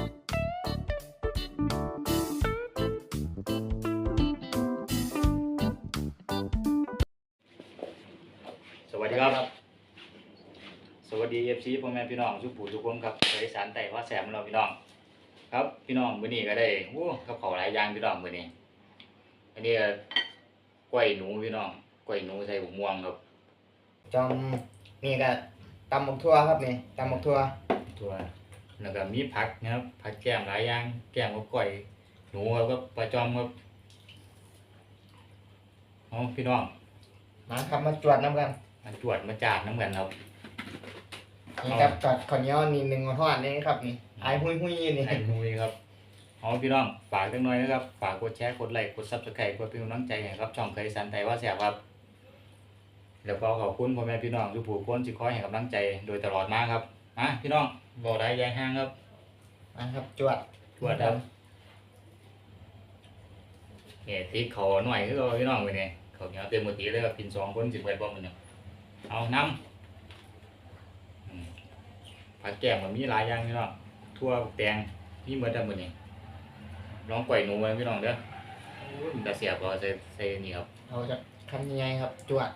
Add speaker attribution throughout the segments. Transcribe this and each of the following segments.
Speaker 1: สวัสดีครับ สวัสดีเอฟซีพ่อแม่พี่น้องทุกผู้ทุกคนครับเคยสารไต่ว่าแสมเราพี่น้อง ครับพี่น้องมื้อนี้ก็ได้โอ้กับเขาวหลายอย่างพี่น้องมื้อนี้ อันนี้ก็กล้วยหนูพี่น้องกล้วยหนูใส่บุกม่วงครับ
Speaker 2: จอมนี่ก็ตำหมกทั่วครับนี่ตำหมกทั่ว
Speaker 1: ตัว แล้วก็มีผักนะครับผักแก้มหลายอย่าง แก้มกับกล้วยหนูครับก็ปลาจอมครับเอาพี่น้อง
Speaker 2: มาครับมาจวดน้ำกัน
Speaker 1: มาตรวจมาจาดน้ำกันครับ
Speaker 2: นี่ครับจอดขอนย้อนนี่หนึ่งทอดนี่ครับนี่ไอ้หุ้ยหุ้ยๆนี่
Speaker 1: ให้นุยครับเอาพี่น้องฝากจังหน่อยนะครับฝากกดแชร์กดไลค์กดซับสไครต์กดเป็นกำลังใจให้ครับช่องเคยสันไทยว่าแสบครับแล้วก็ขอบคุณพ่อแม่พี่น้องทุกผู้คนที่คอยให้กำลังใจโดยตลอดมาครับ มาพี่น้องบอกได้ยายห้างครับ
Speaker 2: มาครับจวด
Speaker 1: จวดครับเนี่ยติ๊กเขาหน่อยคือเอาพี่น้องไปเนี่ยเขาเหนียวเต็มมือตีเลยครับกินสองคนสิบเอ็ดบ่มันเนี่ยเอาน้ำอืมผักแก้มมันมีหลายอย่างพี่น้องทั่วแตงนี่เหมือนกันหมดนี่ลองปล่อยหนูไว้พี่น้องเด้อโอ้ยมันจะเสียบก็ใส่ใส่นี่ครับ
Speaker 2: เราจะทำยังไงครับจวด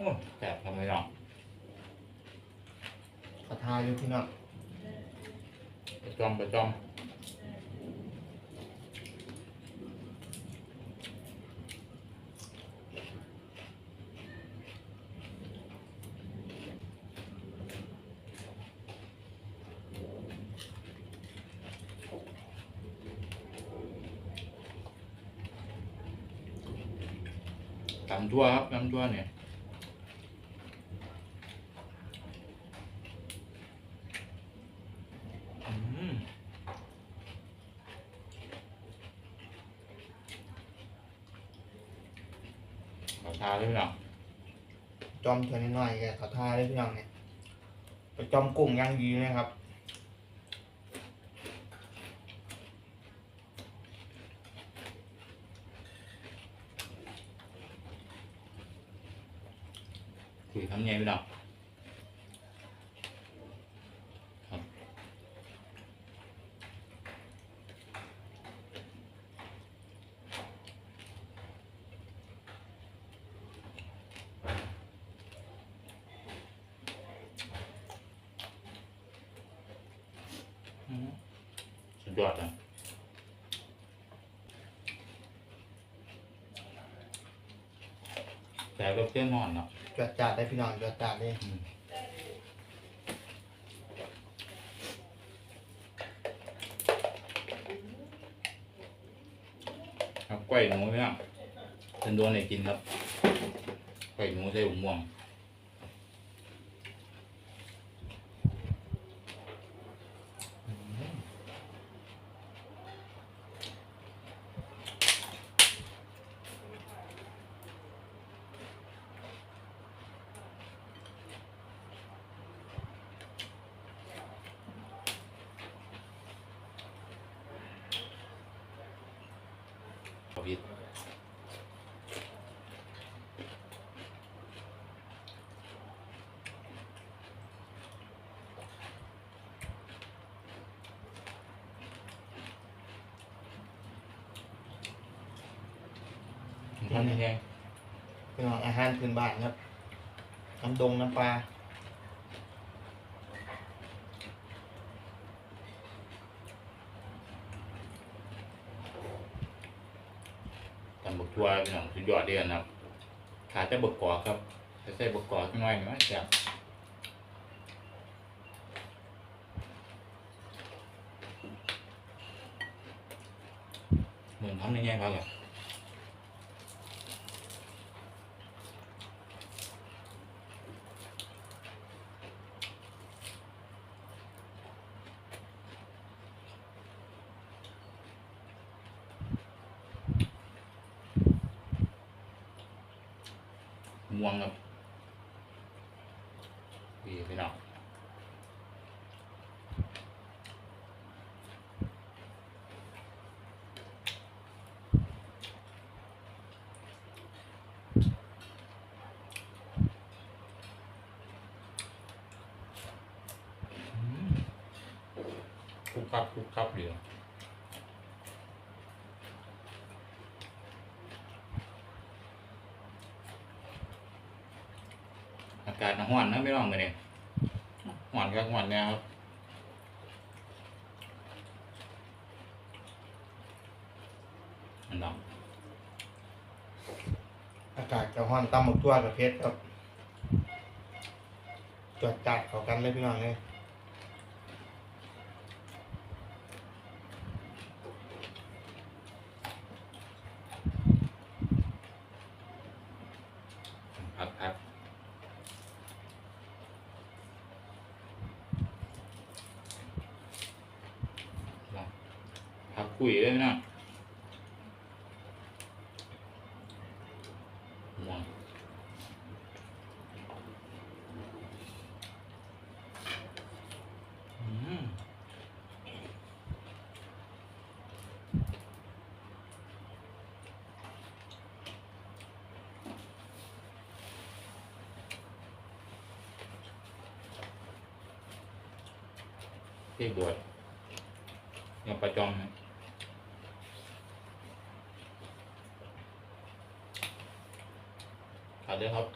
Speaker 1: โอ้แสบทำไมน้อง
Speaker 2: ขอทายดูพี่น้อง
Speaker 1: ประจอมประจอมตำทั่วครับตำทั่วเนี่ยอืม ขอทาด้วยเนาะ
Speaker 2: จอมเท่าน้อยๆก็ขอทายเลยพี่น้องเนี่ยไปจอมกุ้งย่างดีนะครับ
Speaker 1: คุยทำไงพี่น้อง สุดยอดอะแต่ก็เพื่อนนอนเนาะ
Speaker 2: จวดจัดได้พี่น้องจวดจัดเลย
Speaker 1: ครับกล้วยหนูเนี่ยเป็นโดนไหนกินครับกล้วยหนูใส่หุม่วงขอบคุณ ทำยัง
Speaker 2: พี่น้องอาหารพื้นบ้านครับน้ำดงน้ำปลา
Speaker 1: ทำบกทัวเป็นของสุดยอดเดือนครับขาดแต่บกกอครับจะใส่บกกอกน้อยหน่อยจ้ะเหมือนทำยังไงครับ ม่วงครับพี่พี่น้องคุกคับคุกคับเดียว หวาวนนะไม่ร้องเลยเนี่ยหวนก็หวานเนี่ยครับอันดับ
Speaker 2: อากาศจะห้อนตำหมกตัวกับเพชรครับจวดจัดเข้ากันเลยพี่น้องเลย
Speaker 1: พักพักพัก คุยได้ไหมนะที่บวชยังประจอมนะขา ดเลยครับ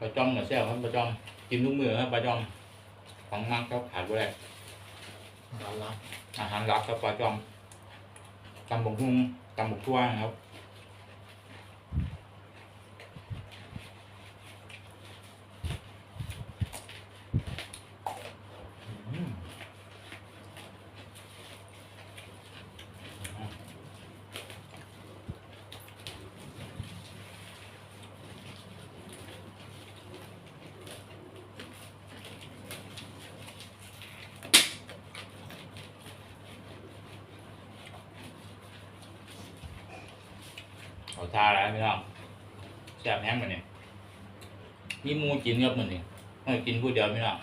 Speaker 1: ปลาจอมกับแซ่บครับปลาจอมกินทุกมื้อครับปลาจอมของมักก็ขาดบ่ได้
Speaker 2: ร้านละ
Speaker 1: อาหารหลักครับปลาจอมตำบกหุ่งตำบกทั่วนะครับ เอาทาแล้วพี่น้องแซ่บแห้งมันเนี่ยมีหมูกินครับมันนี่ไม่กินผู้เดียวพี่น้อง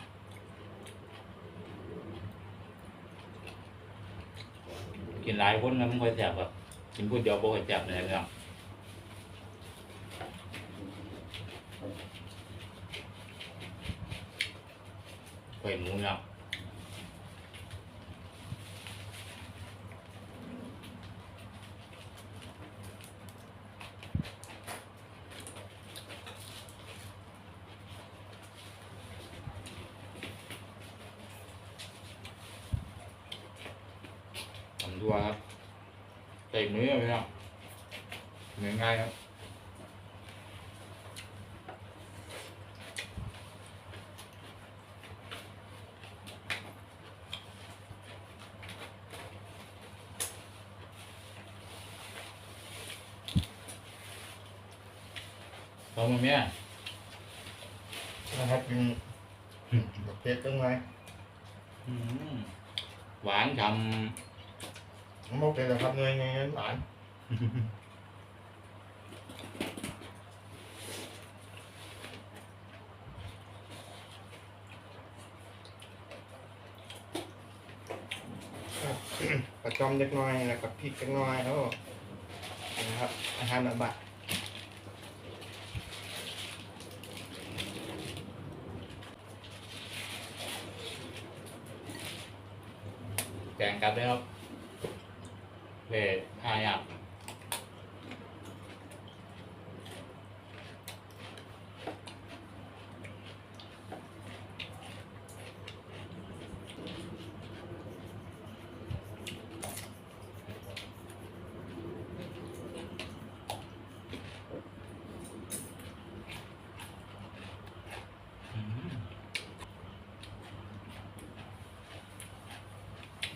Speaker 1: กินหลายคนแล้วมันค่อยแซ่บแบบกินผู้เดียวบ่ค่อยแซ่บเลยพี่น้องไข่หมูเนาะ ทำตัวครับใส่มือไปแล้วมือง่ายครับพอมาเมีย
Speaker 2: นะครับกินกับเพชรตั้งไง
Speaker 1: อืมหวานฉ่
Speaker 2: มันบอกเป็นแต่ครับเนยเนยหวานำกระจอมเล็กน้อยแล้วกับพริกเล็กน้อยแล้วนะครับอาหารแบบ
Speaker 1: แกงกัดได้ครับเวท ห้าอย่างอืม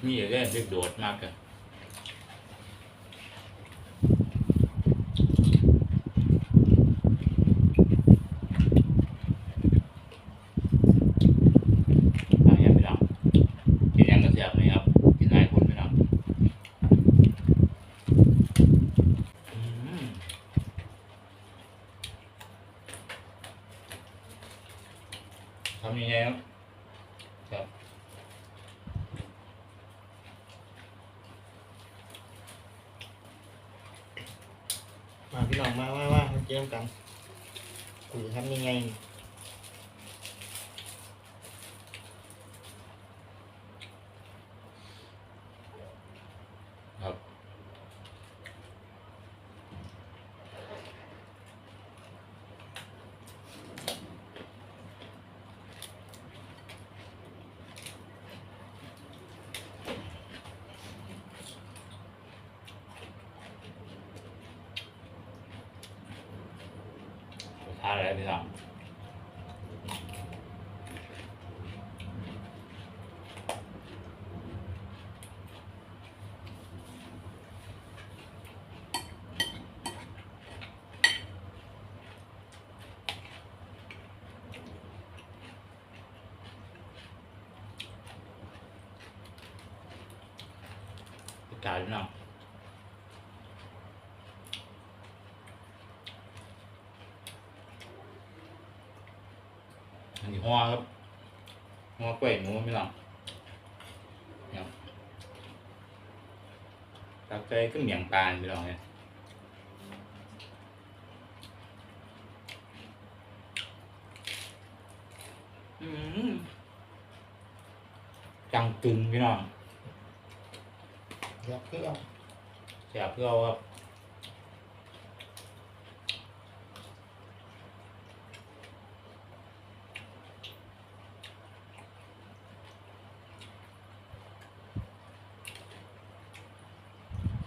Speaker 1: มีอะไรเด็กโดดมากกัน ทำยังไงครับมาพี่น้อง
Speaker 2: มาว่าว่าเกี่ยวกันคุยทำยังไง
Speaker 1: อะไรพี่น้องกาพี่น้อง อันนี้ห่อครับห่อกล้วยหมูพี่น้องครับตักใจขึ้นเหมียงปลาพี่น้องเนี่ยอืมจังกึงพี่น้อง
Speaker 2: อยากเพื่อ
Speaker 1: เสียเพื่อเอาครับ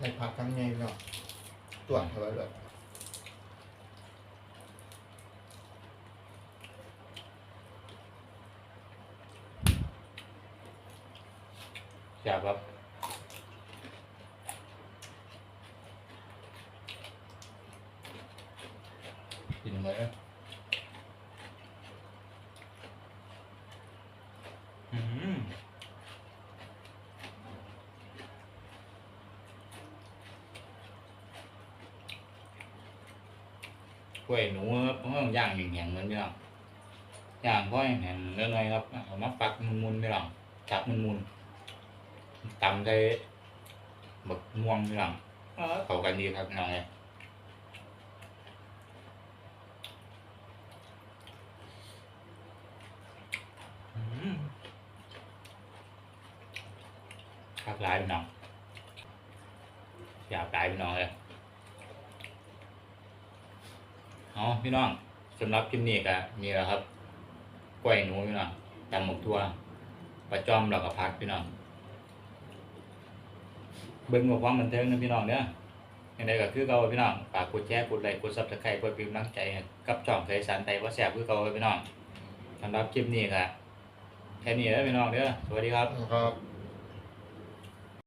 Speaker 2: ในผักทำไงเนาะตรวจเขาไว้เลย
Speaker 1: เสียครับกินไหมอืมก ล้วยหนูครับเพราะว่าย่างแข็งๆเหมือนพี่น้องย่างก็แข็งๆเรื่อยๆครับเอามาปักมุนๆพี่น้องจับมุนๆตำได้หมึกม่วงพี่น้องเออเข้ากันดีครับพี่น้องเลยอืมคักหลายพี่น้องอยากตายพี่น้องเลย เอาพี่น้องสำหรับคลิปนี้ก็มีแล้วครับกล้วยหนูพี่น้องตำหมกทั่วปลาจอมเราก็พักพี่น้องเบิ่งความบันเทิงนะพี่น้องเด้อยังไงก็คือเก่าพี่น้องฝากกดแชร์กดไลค์กดซับสไครต์กดเป็นกำลังใจกับช่องเคยสารไตว่าแซ่บคือเก่าพี่น้องสำหรับคลิปนี้ก็แค่นี้แล้วพี่น้องเด้อสวัสดีครับ
Speaker 2: ครับ